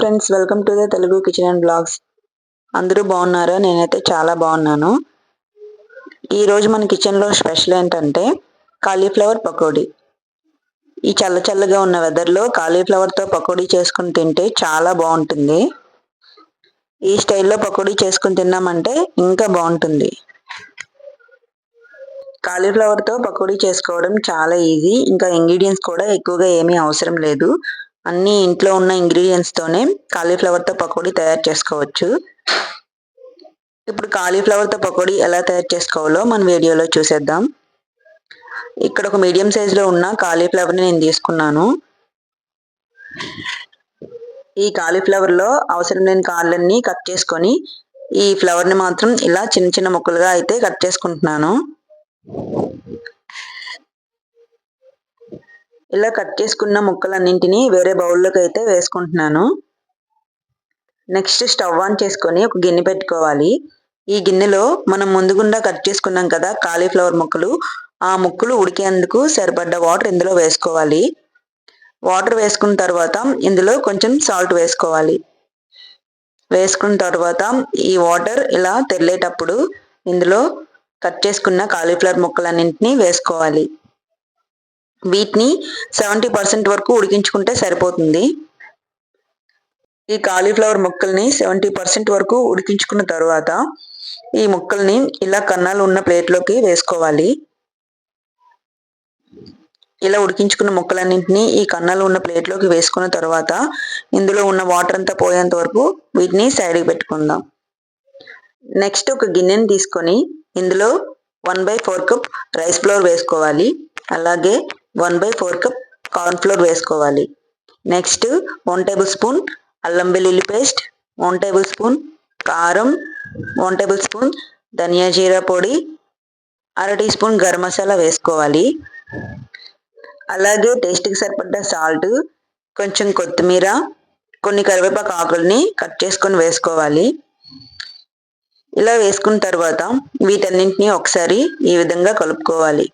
Friends welcome to the Telugu kitchen and blogs అందరూ బాగున్నారా? నేనైతే చాలా బాగున్నాను. ఈరోజు మన కిచెన్లో స్పెషల్ ఏంటంటే కాలీఫ్లవర్ పకోడీ. ఈ చల్ల చల్లగా ఉన్న వెదర్లో కాలీఫ్లవర్తో పకోడీ చేసుకుని తింటే చాలా బాగుంటుంది. ఈ స్టైల్లో పకోడీ చేసుకుని తిన్నామంటే ఇంకా బాగుంటుంది. కాలీఫ్లవర్తో పకోడీ చేసుకోవడం చాలా ఈజీ ఇంకా ఇంగ్రీడియంట్స్ కూడా ఎక్కువగా ఏమీ అవసరం లేదు. అన్ని ఇంట్లో ఉన్న ఇంగ్రీడియంట్స్తోనే కాలీఫ్లవర్తో పకోడీ తయారు చేసుకోవచ్చు. ఇప్పుడు కాలీఫ్లవర్తో పకోడీ ఎలా తయారు చేసుకోవాలో మన వీడియోలో చూసేద్దాం. ఇక్కడ ఒక మీడియం సైజులో ఉన్న కాలీఫ్లవర్ని నేను తీసుకున్నాను. ఈ కాలీఫ్లవర్లో అవసరం లేని కాళ్ళన్నీ కట్ చేసుకొని ఈ ఫ్లవర్ని మాత్రం ఇలా చిన్న చిన్న ముక్కలుగా అయితే కట్ చేసుకుంటున్నాను. ఇలా కట్ చేసుకున్న ముక్కలన్నింటినీ వేరే బౌల్లోకి అయితే వేసుకుంటున్నాను. నెక్స్ట్ స్టవ్ ఆన్ చేసుకొని ఒక గిన్నె పెట్టుకోవాలి. ఈ గిన్నెలో మనం ముందుగుండా కట్ చేసుకున్నాం కదా కాలీఫ్లవర్ ముక్కలు. ఆ ముక్కలు ఉడికేందుకు సరిపడ్డ వాటర్ ఇందులో వేసుకోవాలి. వాటర్ వేసుకున్న తర్వాత ఇందులో కొంచెం సాల్ట్ వేసుకోవాలి. వేసుకున్న తర్వాత ఈ వాటర్ ఇలా తెల్లేటప్పుడు ఇందులో కట్ చేసుకున్న కాలీఫ్లవర్ ముక్కలన్నింటినీ వేసుకోవాలి. వీటిని సెవెంటీ పర్సెంట్ వరకు ఉడికించుకుంటే సరిపోతుంది. ఈ కాలీఫ్లవర్ ముక్కల్ని సెవెంటీ పర్సెంట్ వరకు ఉడికించుకున్న తర్వాత ఈ ముక్కల్ని ఇలా కన్నాలు ఉన్న ప్లేట్లోకి వేసుకోవాలి. ఇలా ఉడికించుకున్న ముక్కలన్నింటినీ ఈ కన్నాలు ఉన్న ప్లేట్లోకి వేసుకున్న తర్వాత ఇందులో ఉన్న వాటర్ అంతా పోయేంత వరకు వీటిని సైడ్కి పెట్టుకుందాం. నెక్స్ట్ ఒక గిన్నెని తీసుకొని ఇందులో one by four cup rice flour వేసుకోవాలి. అలాగే one by four cup cornflour వేసుకోవాలి. నెక్స్ట్ వన్ టేబుల్ స్పూన్ అల్లం వెల్లుల్లి పేస్ట్ వన్ టేబుల్ స్పూన్ కారం వన్ టేబుల్ స్పూన్ ధనియా జీరా పొడి అర టీ స్పూన్ గరం మసాలా వేసుకోవాలి. అలాగే టేస్ట్కి సరిపడ్డ సాల్ట్ కొంచెం కొత్తిమీర కొన్ని కరివేపాకు ఆకుల్ని కట్ చేసుకొని వేసుకోవాలి. ఇలా వేసుకున్న తర్వాత వీటన్నింటినీ ఒకసారి ఈ విధంగా కలుపుకోవాలి.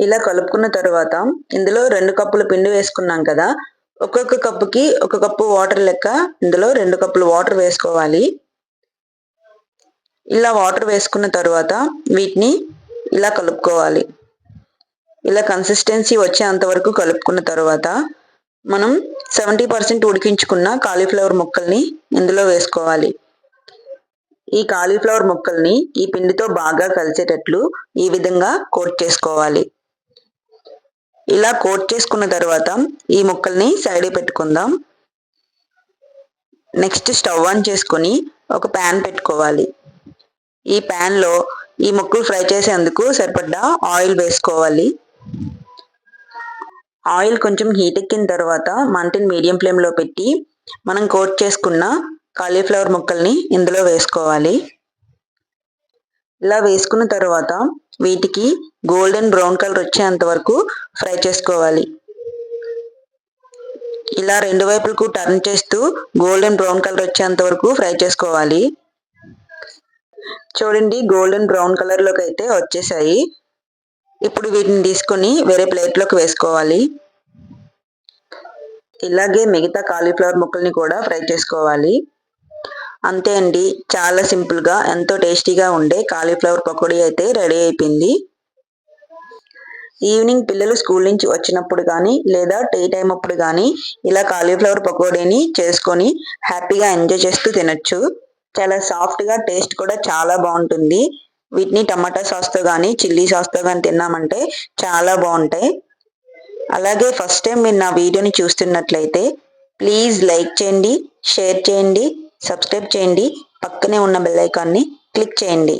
ఇలా కలుపుకున్న తర్వాత ఇందులో రెండు కప్పుల పిండి వేసుకున్నాం కదా. ఒక్కొక్క కప్పుకి ఒక కప్పు వాటర్ లెక్క ఇందులో రెండు కప్పులు వాటర్ వేసుకోవాలి. ఇలా వాటర్ వేసుకున్న తర్వాత వీటిని ఇలా కలుపుకోవాలి. ఇలా కన్సిస్టెన్సీ వచ్చేంత వరకు కలుపుకున్న తర్వాత మనం సెవెంటీ పర్సెంట్ ఉడికించుకున్న కాలీఫ్లవర్ ముక్కల్ని ఇందులో వేసుకోవాలి. ఈ కాలీఫ్లవర్ ముక్కల్ని ఈ పిండితో బాగా కలిసేటట్లు ఈ విధంగా కోట్ చేసుకోవాలి. ఇలా కోట్ చేసుకున్న తర్వాత ఈ ముక్కల్ని సైడ్ పెట్టుకుందాం. నెక్స్ట్ స్టవ్ ఆన్ చేసుకొని ఒక ప్యాన్ పెట్టుకోవాలి. ఈ ప్యాన్లో ఈ ముక్కలు ఫ్రై చేసేందుకు సరిపడ్డ ఆయిల్ వేసుకోవాలి. ఆయిల్ కొంచెం హీట్ ఎక్కిన తర్వాత మంటని మీడియం ఫ్లేమ్లో పెట్టి మనం కోట్ చేసుకున్న కాలీఫ్లవర్ ముక్కల్ని ఇందులో వేసుకోవాలి. ఇలా వేసుకున్న తర్వాత వీటికి గోల్డెన్ బ్రౌన్ కలర్ వచ్చేంత వరకు ఫ్రై చేసుకోవాలి. ఇలా రెండు వైపులకు టర్న్ చేస్తూ గోల్డెన్ బ్రౌన్ కలర్ వచ్చేంత వరకు ఫ్రై చేసుకోవాలి. చూడండి గోల్డెన్ బ్రౌన్ కలర్లోకి అయితే వచ్చేసాయి. ఇప్పుడు వీటిని తీసుకొని వేరే ప్లేట్లోకి వేసుకోవాలి. ఇలాగే మిగతా కాలీఫ్లవర్ ముక్కల్ని కూడా ఫ్రై చేసుకోవాలి. అంతే అండి. చాలా సింపుల్గా ఎంతో టేస్టీగా ఉండే కాలీఫ్లవర్ పకోడీ అయితే రెడీ అయిపోయింది. ఈవినింగ్ పిల్లలు స్కూల్ నుంచి వచ్చినప్పుడు కానీ లేదా టీ టైం అప్పుడు కానీ ఇలా కాలీఫ్లవర్ పకోడీని చేసుకొని హ్యాపీగా ఎంజాయ్ చేస్తూ తినచ్చు. చాలా సాఫ్ట్గా టేస్ట్ కూడా చాలా బాగుంటుంది. వీటిని టమాటా సాస్తో కానీ చిల్లీ సాస్తో కానీ తిన్నామంటే చాలా బాగుంటాయి. అలాగే ఫస్ట్ టైం మీరు నా వీడియోని చూస్తున్నట్లయితే ప్లీజ్ లైక్ చేయండి షేర్ చేయండి సబ్స్క్రైబ్ చేయండి. పక్కనే ఉన్న బెల్ ఐకాన్ని క్లిక్ చేయండి.